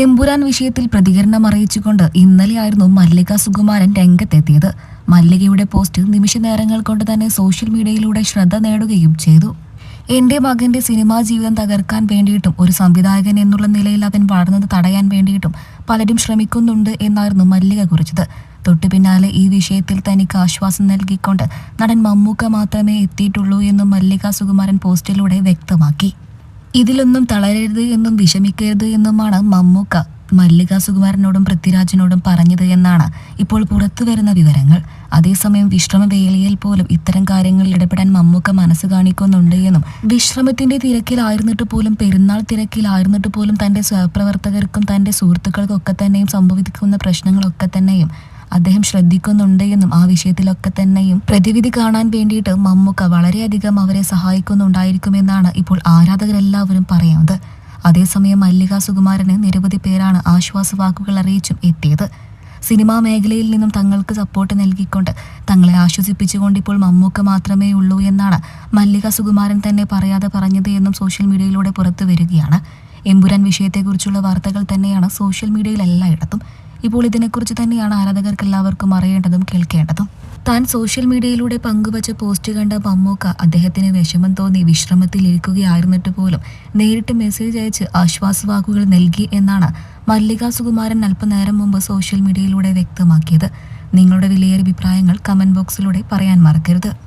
എമ്പുരാൻ വിഷയത്തിൽ പ്രതികരണം അറിയിച്ചുകൊണ്ട് ഇന്നലെയായിരുന്നു മല്ലിക സുകുമാരൻ രംഗത്തെത്തിയത്. മല്ലികയുടെ പോസ്റ്റ് നിമിഷ നേരങ്ങൾ കൊണ്ട് തന്നെ സോഷ്യൽ മീഡിയയിലൂടെ ശ്രദ്ധ നേടുകയും ചെയ്തു. എന്റെ മകന്റെ സിനിമാ ജീവിതം തകർക്കാൻ വേണ്ടിയിട്ടും ഒരു സംവിധായകൻ എന്നുള്ള നിലയിൽ അവൻ വളർന്നത് തടയാൻ വേണ്ടിയിട്ടും പലരും ശ്രമിക്കുന്നുണ്ട് എന്നായിരുന്നു മല്ലിക കുറിച്ചത്. തൊട്ടു പിന്നാലെ ഈ വിഷയത്തിൽ തനിക്ക് ആശ്വാസം നൽകിക്കൊണ്ട് നടൻ മമ്മൂക്ക മാത്രമേ എത്തിയിട്ടുള്ളൂ എന്നും മല്ലിക സുകുമാരൻ പോസ്റ്റിലൂടെ വ്യക്തമാക്കി. ഇതിലൊന്നും തളരരുത് എന്നും വിഷമിക്കരുത് എന്നുമാണ് മമ്മൂക്ക മല്ലിക സുകുമാരനോടും പൃഥ്വിരാജിനോടും പറഞ്ഞത് എന്നാണ് ഇപ്പോൾ പുറത്തു വരുന്ന വിവരങ്ങൾ. അതേസമയം വിശ്രമവേളയിൽ പോലും ഇത്തരം കാര്യങ്ങളിൽ ഇടപെടാൻ മമ്മൂക്ക മനസ്സ് കാണിക്കുന്നുണ്ട് എന്നും. വിശ്രമത്തിന്റെ തിരക്കിലായിരുന്നിട്ട് പോലും പെരുന്നാൾ തിരക്കിലായിരുന്നിട്ട് പോലും തന്റെ സ്വപ്രവർത്തകർക്കും തന്റെ സുഹൃത്തുക്കൾക്കും ഒക്കെ തന്നെയും സംഭവിക്കുന്ന പ്രശ്നങ്ങളൊക്കെ തന്നെയും അദ്ദേഹം ശ്രദ്ധിക്കുന്നുണ്ട് എന്നും ആ വിഷയത്തിലൊക്കെ തന്നെയും പ്രതിവിധി കാണാൻ വേണ്ടിയിട്ട് മമ്മൂക്ക വളരെയധികം അവരെ സഹായിക്കുന്നുണ്ടായിരിക്കുമെന്നാണ് ഇപ്പോൾ ആരാധകരെല്ലാവരും പറയുന്നത്. അതേസമയം മല്ലിക സുകുമാരന് നിരവധി പേരാണ് ആശ്വാസവാക്കുകൾ അറിയിച്ചും എത്തിയത്. സിനിമാ മേഖലയിൽ നിന്നും തങ്ങൾക്ക് സപ്പോർട്ട് നൽകിക്കൊണ്ട് തങ്ങളെ ആശ്വസിപ്പിച്ചുകൊണ്ട് ഇപ്പോൾ മമ്മൂക്ക മാത്രമേ ഉള്ളൂ എന്നാണ് മല്ലിക സുകുമാരൻ തന്നെ പറയാതെ പറഞ്ഞത് എന്നും സോഷ്യൽ മീഡിയയിലൂടെ പുറത്തു വരികയാണ്. എമ്പുരാൻ വിഷയത്തെക്കുറിച്ചുള്ള വാർത്തകൾ തന്നെയാണ് സോഷ്യൽ മീഡിയയിൽ എല്ലായിടത്തും. ഇപ്പോൾ ഇതിനെക്കുറിച്ച് തന്നെയാണ് ആരാധകർക്ക് എല്ലാവർക്കും അറിയേണ്ടതും കേൾക്കേണ്ടതും. താൻ സോഷ്യൽ മീഡിയയിലൂടെ പങ്കുവച്ച പോസ്റ്റ് കണ്ട മമ്മൂക്ക അദ്ദേഹത്തിന് വിഷമം തോന്നി വിശ്രമത്തിൽ ഇരിക്കുകയായിരുന്നിട്ട് പോലും നേരിട്ട് മെസ്സേജ് അയച്ച് ആശ്വാസവാക്കുകൾ നൽകി എന്നാണ് മല്ലിക സുകുമാരൻ അല്പനേരം മുമ്പ് സോഷ്യൽ മീഡിയയിലൂടെ വ്യക്തമാക്കിയത്. നിങ്ങളുടെ വിലയേറിയ അഭിപ്രായങ്ങൾ കമന്റ് ബോക്സിലൂടെ പറയാൻ മറക്കരുത്.